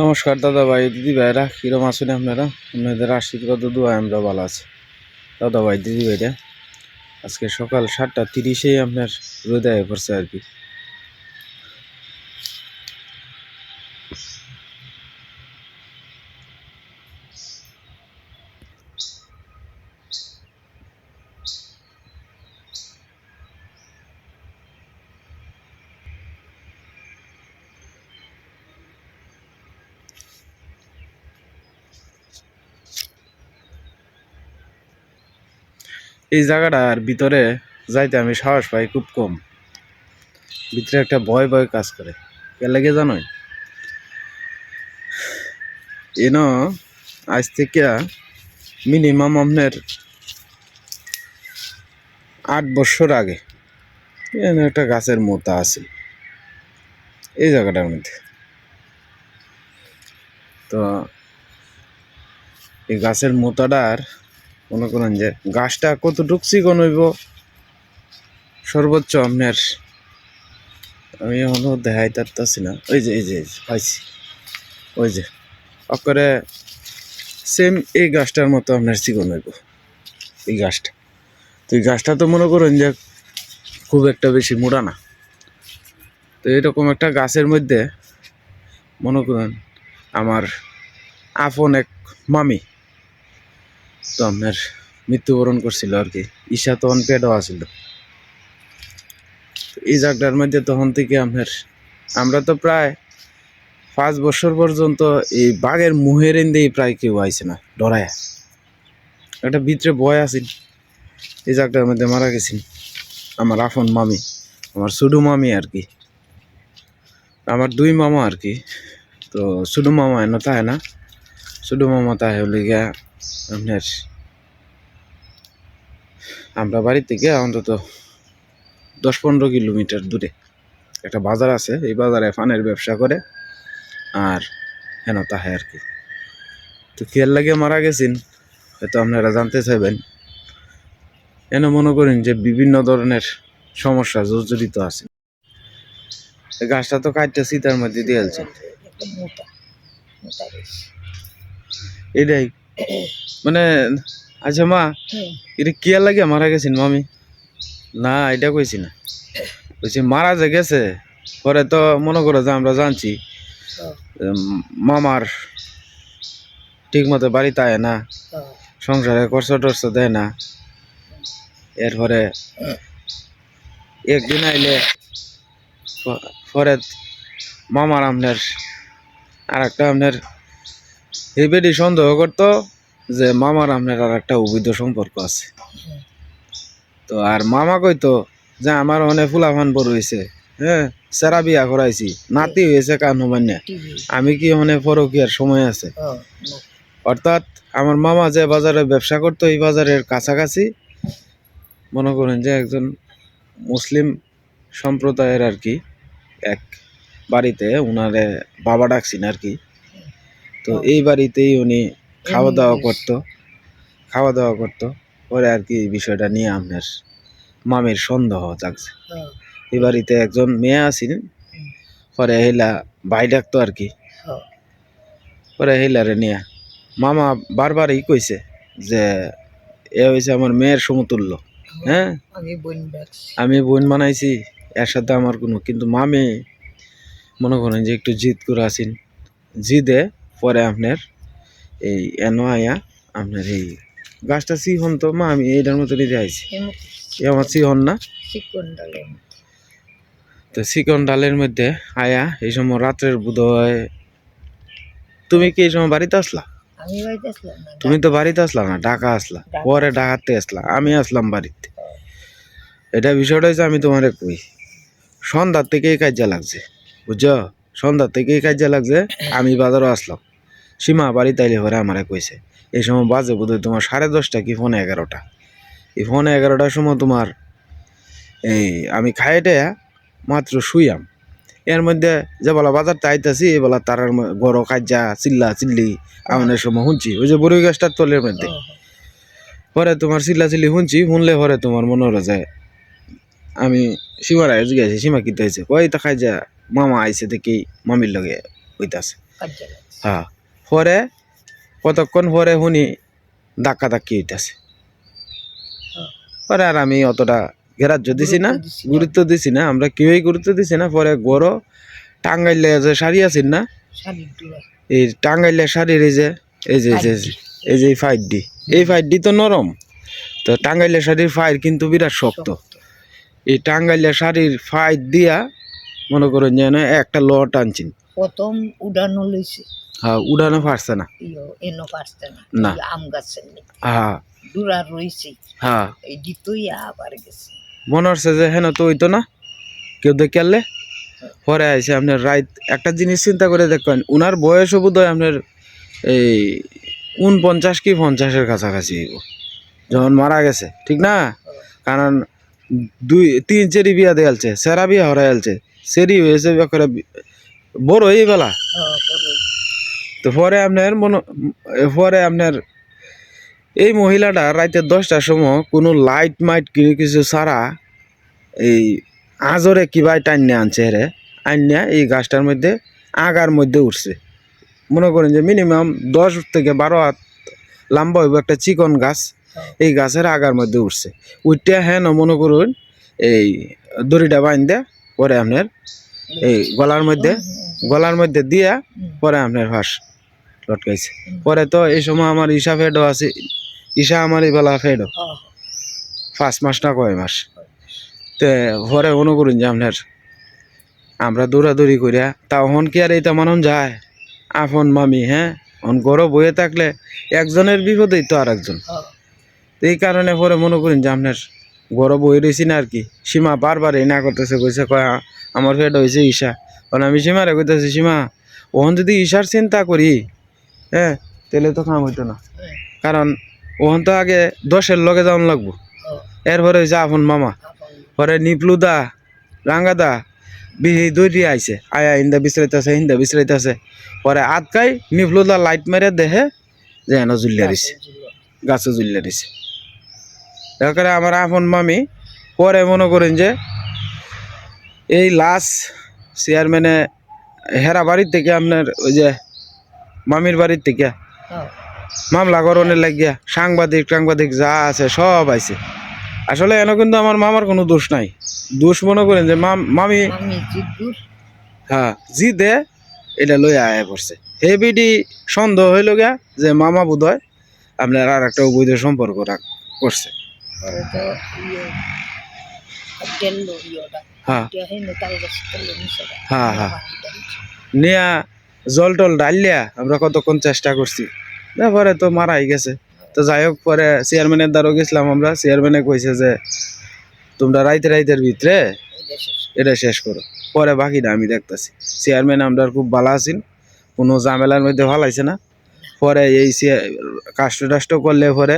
নমস্কার দাদা ভাই, দিদি ভাইরা, কিরম আছেন আপনারা? আপনাদের আশীর্বাদ দোয়া আমরা ভালো আছি। দাদা ভাই, দিদি ভাইরা, আজকে সকাল সাতটা তিরিশেই আপনার রোদায় পড়ছে আর কি। এই জায়গাটার ভিতরে যাইতে আমি সাহস পাই খুব কম। ভিতরে একটা ভয় ভয় কাজ করে। কে লাগে জানোই? এন আজ থেকে মিনিমাম আপনার আট বছর আগে এখানে একটা গাছের মোতা আছে। এই জায়গাটার মধ্যে। তো এই গাছের মোতাটার মনে করেন যে গাছটা কতটুক চিকন হইব সর্বোচ্চ আপনার আমি এখনও দেখাই পারতাছি না। ওই যে এই যে এই যে, পাইছি। ওই যে অকরে সেম এই গাছটার মতো আপনার চিকন হইব এই গাছটা। তো এই গাছটা তো মনে করেন যে খুব একটা বেশি মোড়া না। তো এরকম একটা গাছের মধ্যে মনে করেন আমার আপন এক মামি তো আপনার মৃত্যুবরণ করছিল আর কি। ঈশা তখন পেটও আছিল এই জায়গাটার মধ্যে তখন থেকে আপনার, আমরা তো প্রায় পাঁচ বছর পর্যন্ত এই বাঘের মুহের এন্দেই প্রায় কেউ আইছে না, ডরায়। একটা ভিতরে বয় আছিল। এই জায়গাটার মধ্যে মারা গেছেন আমার আপন মামি, আমার সুডু মামি আর কি। আমার দুই মামা আর কি। তো সুডু মামা এনে তাই না সুডু মামা তাই হলে গিয়া আপনার আমরা বাড়ি থেকে অন্তত দশ পনেরো কিলোমিটার দূরে একটা বাজার আছে এই বাজারে ফানের ব্যবসা করে আর হেন তাহে আর কি। তো খেয়াল লাগে মারা গেছেন? হয়তো আপনারা জানতে চাইবেন। এন মনে করেন যে বিভিন্ন ধরনের সমস্যা জর্জরিত আছে। এই গাছটা তো কাটতে শীতের মধ্যে দিয়ে আলছে। মোটা মোটা বেশি। এটাই মানে আচ্ছা মা, এটা কি লাগে মারা গেছেন মামি? না, এটা কইছি না। কইছি মারা যে গেছে, পরে তো মনে করো যে আমরা জানছি মামার ঠিক মতো বাড়িতে আয় না, সংসারে কষ্ট টর্চ দেয় না। এরপরে একদিন আইলে পরে মামার আপনার আর একটা আপনার এই বেটি সন্দেহ করতো যে মামার আপনার আর একটা অবৈধ সম্পর্ক আছে। তো আর মামা কইতো যে আমার অনেক ফুলাফান বড় হয়েছে হ্যাঁ সেরা বিয়া করাইছি নাতি হয়েছে কান মান্যা আমি কি অনেক পরকিয়ার সময় আছে? অর্থাৎ আমার মামা যে বাজারে ব্যবসা করতো এই বাজারের কাছাকাছি মনে করেন যে একজন মুসলিম সম্প্রদায়ের আর কি এক বাড়িতে উনারে বাবা ডাকছেন আর কি তো এই বাড়িতেই উনি খাওয়া দাওয়া করতো। খাওয়া দাওয়া করতো। পরে আর কি এই বিষয়টা নিয়ে আপনার মামির সন্দেহ জাগছে এই বাড়িতে একজন মেয়ে আছেন। পরে হেলা ভাই ডাকতো আর কি। পরে হেলারে নিয়ে মামা বারবারই কইছে যে এ হয়েছে আমার মেয়ের সমতুল্য। হ্যাঁ? আমি বোন আমি বোন বানাইছি এর সাথে আমার কোনো কিন্তু মামি মনে করেন যে একটু জিদ করে আসেন জিদে পরে আপনার এই এনো আয়া আপনার এই গাছটা সিহন তো মা আমি এইটার মতো নিতে আইছি এ আমার সিহন না। তো চিকন ডালের মধ্যে আয়া এই সময় রাত্রের বোধ হয়। তুমি কি এই সময় বাড়িতে আসলা? তুমি তো বাড়িতে আসলা না ঢাকা আসলা। পরে ঢাকাতে আসলা। আমি আসলাম বাড়িতে। এটা বিষয়টা হচ্ছে আমি তোমারে কই সন্ধ্যার থেকেই কাজে লাগছে। বুঝছ? সন্ধ্যার থেকেই কাজে লাগছে আমি বাজারও আসলাম। সীমা বাড়ি তাইলে পরে আমারে কইছে এই সময় বাজে বোধহয় তোমার সাড়ে দশটা কি ফোনে এগারোটা। এই ফোনে এগারোটার সময় তোমার এই আমি খাইটে মাত্র শুইয়াম। এর মধ্যে যে বলা বাজার আইতাছি এই বলা তার গড় কাজা চিল্লা চিল্লি আমাদের সময় শুনছি। ওই যে বড়ই গাছটার তলের মধ্যে। পরে তোমার চিল্লা চিল্লি শুনছি শুনলে পরে তোমার মনে হলো যে আমি সীমার আগে জিজ্ঞাসি সীমা কিনতে হয়েছে কই তা খাই যা মামা আইসে দেখি মামির লগে হইতাছে। কাজে হ্যাঁ। পরে কতক্ষণ পরে শুনি ধাক্কা ধাক্কি হইতাছে। পরে আর আমি অতটা গ্রাহ্য দিছি না গুরুত্ব দিছি না। আমরা কেউই গুরুত্ব দিছি না পরে গড় টাঙ্গাইলে যে শাড়ি আছেন না এই টাঙ্গাইলে শাড়ির এই যে এই যে এই যে- এই ফাইট ডি এই ফাইট ডি তো নরম। তো টাঙ্গাইলে শাড়ির ফাইট কিন্তু বিরাট শক্ত। এই টাঙ্গাইলে শাড়ির ফাইট দিয়া মনে করেন যেন একটা ল টানছেন প্রথম উড়ানো লইছে। হ্যাঁ উড়ানো পারছে না। ইয়ো এনো পারছে না। না। আম গাছের হ্যাঁ। ডুরা রইছে। হ্যাঁ। এই দিতই আবার গেছে। মনে হচ্ছে যে হেন তো হইতো না। কেউ দেখালে পরে আইসে আপনার রাইত। একটা জিনিস চিন্তা করে দেখবেন উনার বয়স বোধ হয় আপনার এই উনপঞ্চাশ কি পঞ্চাশের কাছাকাছি হইব। যখন মারা গেছে ঠিক না? কারণ দুই তিন চেরি বিয়া দেয়ালছে সেরা বিয়া হরাইলছে। সেরি হয়েছে করে বড় হয়ে বেলা হ্যাঁ, তো পরে আপনার মনে পরে আপনার এই মহিলাটা রাতে দশটার সময় কোনো লাইট মাইট কিছু কিছু ছাড়া এই আজরে কিবা টান্নে আনছে রে? আন্যা এই গাছটার মধ্যে আগার মধ্যে উঠছে। মনে করেন যে মিনিমাম দশ থেকে বারো হাত লম্বা হইব একটা চিকন গাছ এই গাছের আগার মধ্যে উঠছে। উঠতে হ্যাঁ মনে করুন এই দড়িটা বাইন্দে পরে আপনার এই গলার মধ্যে গলার মধ্যে দিয়া পরে আপনার ফাঁস লটকাইছে। পরে তো এই সময় আমার ঈশা ফেডও আছে ঈশা আমার এই বেলা ফেডও। হ্যাঁ, পাঁচ মাস না কয় মাস। তে পরে মনে করুন যে আপনার আমরা দৌড়াদৌড়ি করিয়া তা হন কি আর এইটা মানুষ যায়? আপন মামি হ্যাঁ? হন গরো বয়ে থাকলে একজনের বিপদেই তো আর একজন হ্যাঁ, এই কারণে পরে মনে করেন যে আপনার গরো বই রয়েছি না আর কি। সীমা বারবার এই না করতেছে কইছে কয় আ- আমার ফেড হয়েছে ঈশা। কারণ আমি সীমারে কইতেছি, সীমা, ওহন যদি ঈশার চিন্তা করি হ্যাঁ তাহলে তো কাম হইতো না। কারণ ওহন তো আগে দশের লগে যাওয়ান লাগবো। এরপরে হয়েছে আপন মামা, পরে নিপলুদা রাঙ্গাদা বিহি দৌড়ি আইছে, আয়া হিন্দা বিচরাইতেছে হিন্দা বিচরাইতেছে পরে আটকাই নিপলুদা লাইট মেরে দেহে যে এনে জুলিয়া দিছে। গাছে জুলিয়া দিছে। এরপরে আমার আপন মামি পরে মনে করেন যে এই লাস্ট চেয়ারম্যানে হেরা বাড়ির থেকে আপনার ওই যে মামির বাড়ির থেকে হ্যাঁ, মামলা করণের লাগিয়া সাংবাদিক টাংবাদিক যা আছে সব আইছে। আসলে এনে কিন্তু আমার মামার কোনো দোষ নাই। দোষ মনে করেন যে মাম- মামি হ্যাঁ জি দে এটা লই আয় পড়ছে। হে বিডি সন্দেহ হইল গিয়া যে মামা বোধ হয় আপনার আর একটা অবৈধ সম্পর্ক রাখ- করছে। গেল হ্যাঁ গাছ হ্যাঁ, হ্যাঁ। নিয়া জল টল ডালিয়া আমরা কতক্ষণ চেষ্টা করছি। তারপরে তো মারাই গেছে। তো যাই হোক পরে চেয়ারম্যানের দ্বারও গেছিলাম আমরা। চেয়ারম্যানে কইছে যে তোমরা রাইতে রাইতের ভিতরে এটা শেষ। এটা শেষ করো। পরে বাকিটা আমি দেখতেছি। চেয়ারম্যান আমরা খুব ভালো আছেন কোনো ঝামেলার মধ্যে ভালাইছে না। পরে এই কাষ্ট টাষ্ট করলে পরে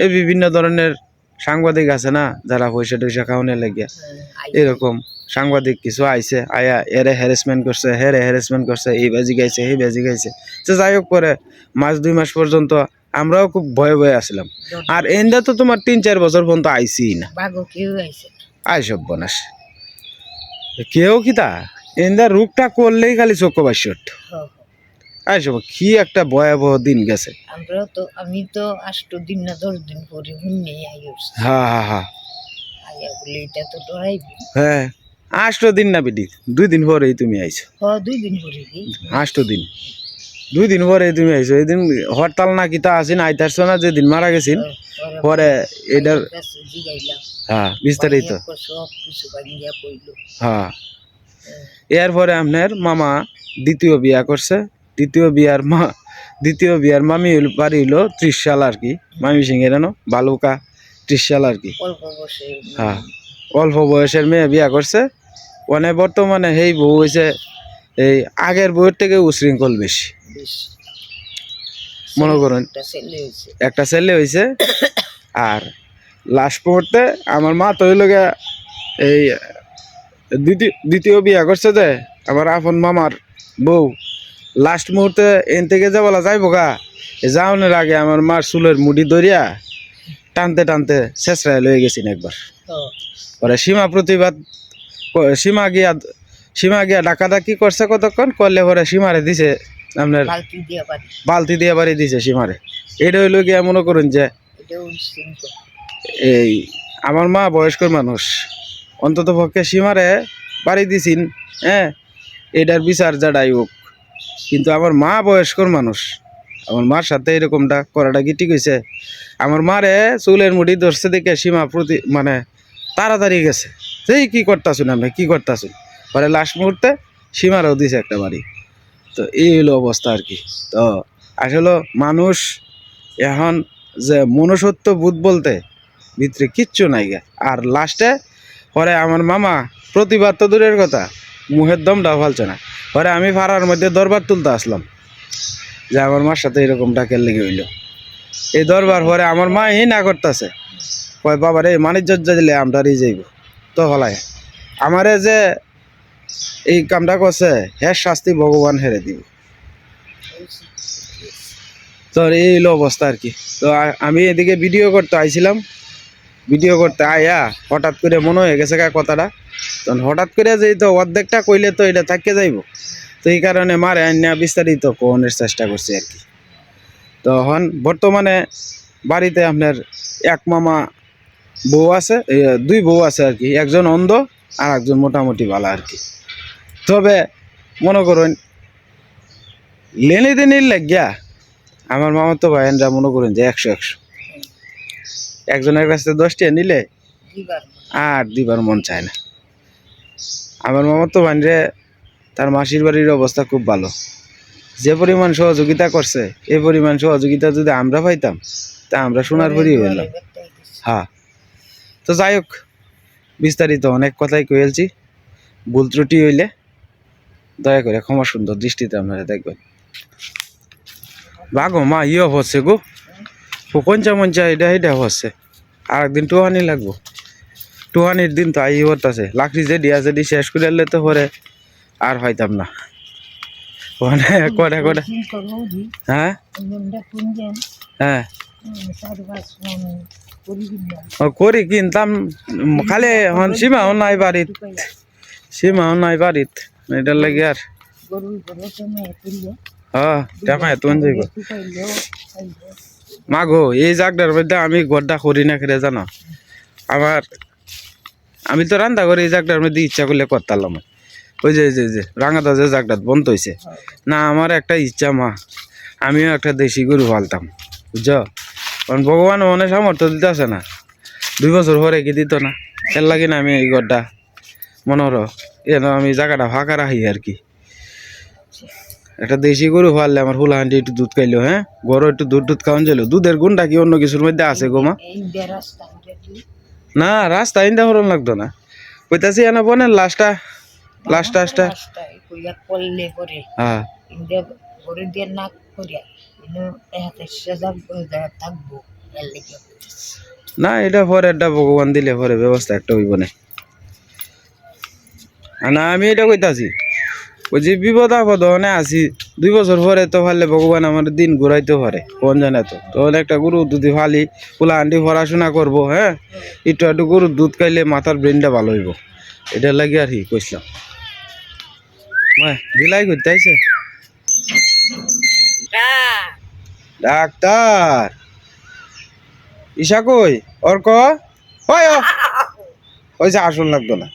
এই বিভিন্ন ধরনের সাংবাদিক আছে না যারা পয়সা টয়সা খাওয়ানো লেগে। হ্যাঁ, এরকম সাংবাদিক কিছু আইছে আয়া এরে হ্যারাসমেন্ট করছে হেরে হ্যারাসমেন্ট করছে এই বাজি গাইছে এই বাজি গাইছে। তো যাই হোক পরে মাস দুই মাস পর্যন্ত আমরাও খুব ভয়ে ভয়ে আসলাম আর এন্দা তো তোমার তিন চার বছর পর্যন্ত আইসি না। বাঘও কেউ আইছে আই সব বনাস কেউ কি তা? এন্দা রোগটা করলেই খালি চোখ বাস্যট হ্যাঁ, হ্যাঁ। আই সব কি একটা ভয়াবহ দিন গেছে। আমরাও তো আমি তো আষ্ট দিন না দশ দিন পরে হুন্নে আই উঠছি হা হা হা। আইয়া বলে এটা তো ডরাইবি। হ্যাঁ আষ্ট দিন না বেটি দুই দিন পরেই তুমি আইছো। হ দুই দিন পরে আষ্ট দিন। দুই দিন পরে তুমি আইছো এদিন হরতাল না কিতা আছেন আইতারছো না যেদিন মারা গেছেন পরে এটার হ্যাঁ বিস্তারিত। হ্যাঁ। এরপরে আপনার মামা দ্বিতীয় বিয়া করছে দ্বিতীয় বিয়ার মা দ্বিতীয় বিয়ার মামি হইল বাড়ি হইল ত্রিশ সাল আর কি। মামি সিং এর বালুকা ত্রিশ সাল আর কি। অল্প হ্যাঁ অল্প বয়সের মেয়ে বিয়া করছে। মানে বর্তমানে সেই বউ হয়েছে এই আগের বউয়ের থেকে উশৃঙ্খল বেশি। মনে করেন একটা ছেলে হয়েছে আর লাস্ট মুহূর্তে আমার মা তো হইল গিয়া এই দ্বিতীয় দ্বিতীয় বিয়া করছে যে আমার আপন মামার বউ। লাস্ট মুহূর্তে এন থেকে যে বলা যাইব গা যাওয়ানোর আগে আমার মার চুলের মুড়ি দরিয়া টানতে টানতে শেষরায় লয়ে গেছেন একবার। পরে সীমা প্রতিবাদ সীমা গিয়া সীমা গিয়া ডাকাডাকি করছে কতক্ষণ? করলে পরে সীমারে দিছে আপনার বালতি দিয়ে বাড়ি। দিছে সীমারে। এটা হইল গিয়া মনে করুন যে এই আমার মা বয়স্ক মানুষ অন্তত পক্ষে সীমারে বাড়ি দিছিন হ্যাঁ? এটার বিচার যা ডাই হোক। কিন্তু আমার মা বয়স্কর মানুষ। আমার মার সাথে এরকমটা করাটা কি ঠিক হয়েছে? আমার মারে চুলের মুড়ি ধরছে দেখে সীমা প্রতি মানে তাড়াতাড়ি গেছে। সেই কি করতাছুন আপনি কি করতাছুন? পরে লাস্ট মুহূর্তে সীমারাও দিছে একটা বাড়ি। তো এই হলো অবস্থা আর কি। তো আসলে মানুষ এখন যে মনুষ্যত্ব বুধ বলতে ভিতরে কিচ্ছু নাই গে। আর লাস্টে পরে আমার মামা প্রতিবাদ তো দূরের কথা মুহের দমটাও ফালছে না। পরে আমি ফাড়ার মধ্যে দরবার তুলতে আসলাম। যে আমার মার সাথে এরকমটা কেন লেগে হইল। এই দরবার পরে আমার মা এই না করতেছে। কয়, বাবা রে মানিজ্য দিলে আমরা রে যাইব। তো হলাই। আমারে যে এই কামটা করছে হ্যাঁ শাস্তি ভগবান হেরে দিব। তো এই হলো অবস্থা আর কি। তো আমি এদিকে ভিডিও করতে আইছিলাম। ভিডিও করতে, আয়া হঠাৎ করে মনে হয়ে গেছে কা কথাটা। তখন হঠাৎ করে যেই তো অর্ধেকটা কইলে তো এটা থাকতে যাইব। তো এই কারণে মারে আন্যা বিস্তারিত কোনের চেষ্টা করছি আর কি। তো এখন বর্তমানে বাড়িতে আপনার এক মামা বউ আছে দুই বউ আছে আর কি, একজন অন্ধ আর একজন মোটামুটি ভালো আর কি। তবে মনে করুন, লেনে দেনির লাগিয়া আমার মামা তো ভাইয়েনরা মনে করেন যে একশো একশো। একজনের কাছে দশটা নিলে আর দিবার মন চায় না। আমার মামা তো ভাইনরে তার মাসির বাড়ির অবস্থা খুব ভালো। যে পরিমাণ সহযোগিতা করছে এই পরিমাণ সহযোগিতা যদি আমরা পাইতাম তা আমরা সোনার পরি হইলাম। হ্যাঁ। তো যাই হোক বিস্তারিত অনেক কথাই কয়েলছি ভুল ত্রুটি হইলে দয়া করে ক্ষমা সুন্দর দৃষ্টিতে আপনারা দেখবেন। বাগো মা ইয়ে হচ্ছে গো। পঞ্চা মঞ্চা এটা এটা হচ্ছে আর একদিন টুহানি লাগবো। টুহানির দিন তো আই হতাছে লাকড়ি যে দিয়া যদি শেষ করে এলে তো পরে আর হইতাম না। মানে কটা কটা হ্যাঁ হ্যাঁ করি কিনতাম খালি হন সীমাও নাই বাড়িত সীমাও নাই বাড়িত এটার লাগে আর হ্যাঁ টাকা এত যাইব মাগো, এই জাগটার মধ্যে আমি গড্ডা করি না খেলে জানো? আমার আমি তো রান্না করি এই জাগটার মধ্যে ইচ্ছা করলে করতাম ওই যে যে যে, রাঙাদা যে জাগটা বন্ধ হয়েছে না, আমার একটা ইচ্ছা মা, আমিও একটা দেশি গরু পালতাম, বুঝছ? কারণ ভগবান মনে সামর্থ্য দিতে আছে না। দুই বছর পরে কি দিত না? এর লাগে না আমি এই গড্ডা। মনোর এন আমি জায়গাটা ফাঁকা রাখি আর কি। একটা দেশি গরু পাললে আমার হুলা হান্ডি একটু দুধ খাইলো হ্যাঁ? গরু একটু দুধ দুধ খাওয়ান যাইলো। দুধের গুণটা কি অন্য কিছুর মধ্যে আছে গো মা? এই যে রাস্তা উঠে দিই না রাস্তা ইন্দা হরণ লাগতো না। কইতাছি এনে বনে লাস্ট করলে পরে হ্যাঁ। না এটা পরেরটা ভগবান দিলে পরে ব্যবস্থা একটা হইব না আমি এটা কইতাছি ওই যে বিপদ আপদ হনে আছি, দুই বছর পরে তো পারলে ভগবান আমার দিন ঘুরাইতে পারে, কোন জানে তো। তখন একটা গরু দুধ ফালি, পোলা আন্টি পড়াশোনা করব হ্যাঁ? একটু একটু গরুর দুধ খাইলে মাথার ব্রেনটা ভালো হইব। এটা লাগে আর কি কইছিলাম। বিলাই করতে আইছে? ডাক্তার! ঈশা কই? অর্ক? ও ওই যে আসল লাগতো না।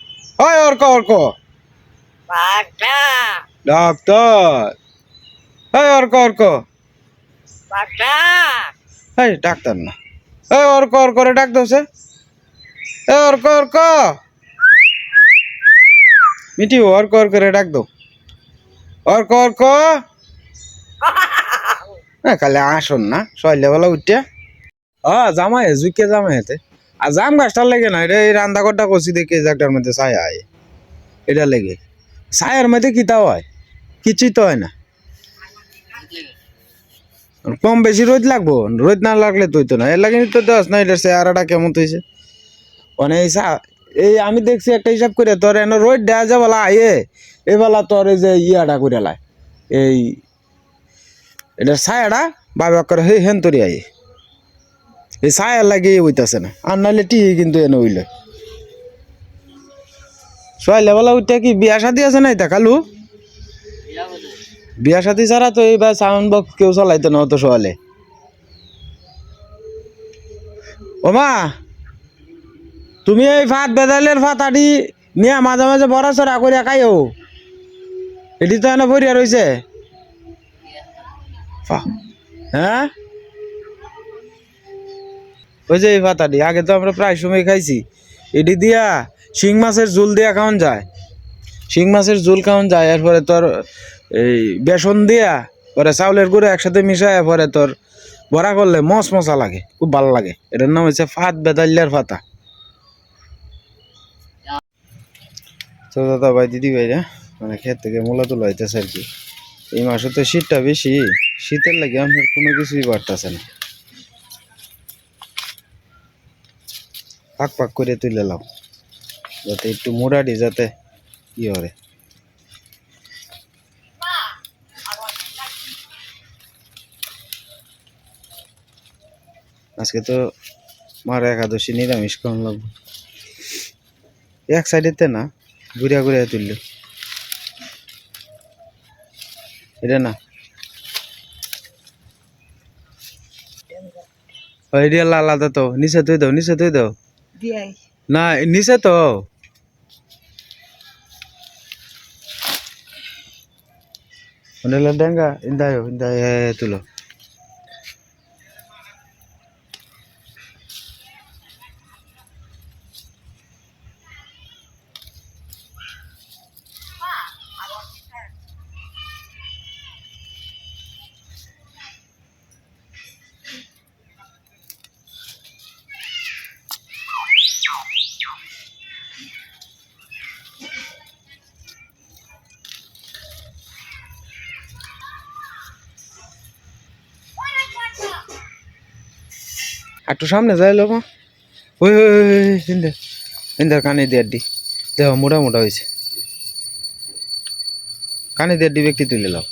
ওই অর্ক অর্ক। ডাক্তার। এই অর্ক অর্ক। এই ডাক্তার না। এই অর্ক অর্ক রে ডাক দোছে এ অর্ক অর্ক। মিটি অর্ক অর্ক রে ডাক দো। অর্ক অর্ক। হ্যাঁ খালি আসুন না সইলেবেলা উঠিয়া হ্যাঁ জামাই জুইকে জামাই হেতে। আর জাম গাছটার লেগে না এটা এই রান্না ঘরটা করছি দেখি এই জায়গাটার মধ্যে ছায়া এটা লেগে। ছায়ার মধ্যে কিতা হয়? কিছুই তো হয় না। কম বেশি রোদ লাগবো? রোদ না লাগলে তুই তো না। এর লাগে তো দশ না, এটা চেহারাটা কেমন তুইছে মানে এই এই আমি দেখছি একটা হিসাব করে তোর এনে রোদ দেয়া যা বলা আয়ে এ বেলা তোর এই যে ইয়াটা করে লাই। এই এটা ছায়াটা বাবা করে হে হেন তোরি আয়ে এই ছায়া লাগে হইতাছে না। আর নাহলে টি কিন্তু এনে হইলে। সোয়াইলে বেলা উঠতে কি বিয়া শাদি আছে না এটা কালু? বিয়া সাথী ছাড়া তো এইবার সাউন্ড বক্স কেউ চালাইতো না অত সকালে ওমা তুমি এই ভাত বেদালের ভাত আদি নিয়ে মাঝে মাঝে বড়া চড়া করিয়া খাইও এটি তো এনে ভরিয়া রয়েছে হ্যাঁ ওই যে এই ভাতাটি আগে তো আমরা প্রায় সময় খাইছি। এটি দিয়া শিং মাছের ঝোল দিয়া খাওয়ান যায়। শিং মাছের ঝোল খাওয়ান যায়, এরপরে তোর এই বেসন দিয়া পরে চাউলের গুঁড়ো একসাথে মিশায়, পরে তোর বড়া করলে মস মশা লাগে, খুব ভালো লাগে। এটার নাম হচ্ছে ফাত বেতাল্লার ফাতা। তো দাদা ভাই, দিদি ভাইরা মানে ক্ষেত থেকে মূলা তোলা হইতেছে আর কি। এই মাসে তো শীতটা বেশি, শীতের লাগে আপনার কোনো কিছুই বাড়তেছে না। পাক পাক করে তুলে লাও। যাতে একটু মোড়াটি যাতে ই হবে আজকে তো মার একাদশী নিরামিষ কম লাগবে। এক সাইডেতে না ঘুরিয়া ঘুরিয়া তুললে। এটা না? এটা আলাদা তো নিচে তুই দাও নিচে তুই দাও। না নিচে তো। ഒന്നുമില്ല എന്താ എന്തായോ എന്താ തുലോ একটু সামনে যাই লো মা ওই ওই হিন্দে হিন্দে কানে দিয়ে দি দেহ মোটা মোটা হয়েছে। কানে দিয়ে দি ব্যক্তি তুলে লাও।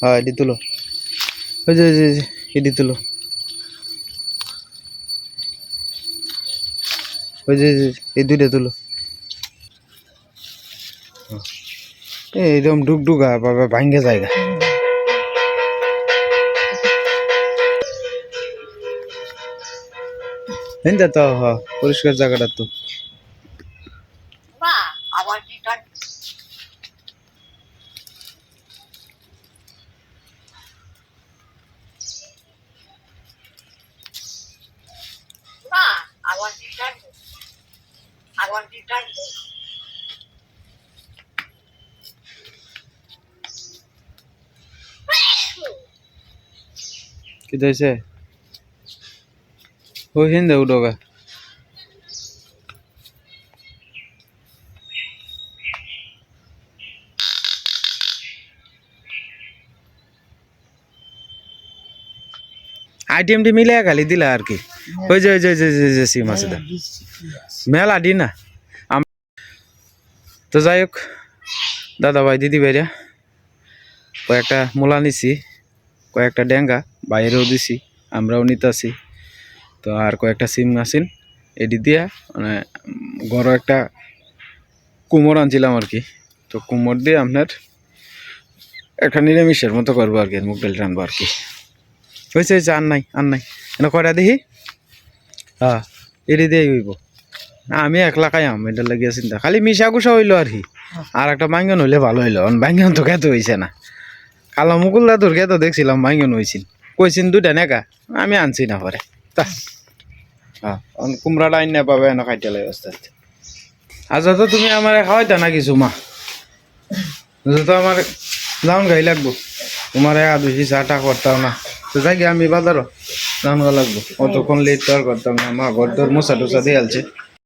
হ্যাঁ এটি তুলো। ওই যে, এটি তুলো। ওই যে, এই দুইটা তুলো। এইরকম ডুগডুগা বাবা ভাঙ্গে জায়গা। তো পরিষ্কার জায়গাটা তো মা আবার রিটার্ন মা আবার রিটার্ন আবার রিটার্ন কি হয়েছে ওই হিন্দা উডোগা আইটেমটি মিলে খালি দিলা আর কি ওই যে ওই যে ওই যে, ওই যে সিম আছে দা মেলা দি না আম- তো যাই হোক দাদা ভাই দিদি ভাইরা কয়েকটা মূলা নিছি কয়েকটা ড্যাঙ্গা বাইরেও দিছি, আমরাও নিতাছি। তো আর কয়েকটা সিম আছেন এটি দিয়া মানে গড় একটা কুমোর আনছিলাম আর কি। তো কুমোর দিয়ে আপনার একটা নিরামিষের মতো করব আর কি, মুগ ডাল রানবো আর কি। হয়েছে হয়েছে আর নাই আর নাই। এনে কয়টা দেখি হ্যাঁ এটি দিয়েই হইব। আমি একলা খাই আম এটা লাগিয়ে চিন্তা। খালি মিশা গুসা হইল আর কি। আর একটা বাঙ্গন হইলে ভালো হইল বাঙ্গন তো খেতে হইছে না। কালো মুকুল দাদুর খেতে দেখছিলাম বাঙ্গন হইছিল কইছিন দুটা নেকা, আমি আনছি না পরে। তা হ্যাঁ কুমড়াটা আইন না পাবে না খাইতে লাগে আস্তে আস্তে আচ্ছা তো তুমি আমার খাওয়াইতা না কিছু, মা? তো আমার যাওন গাই লাগবো। তোমার একা বেশি চাটা করতাম না। তো যাই আমি বাজারও যাওয়া লাগবো। অতক্ষণ লেট তো আর করতাম না। মা ঘর তোর মশা টসা দিয়ে আলছে।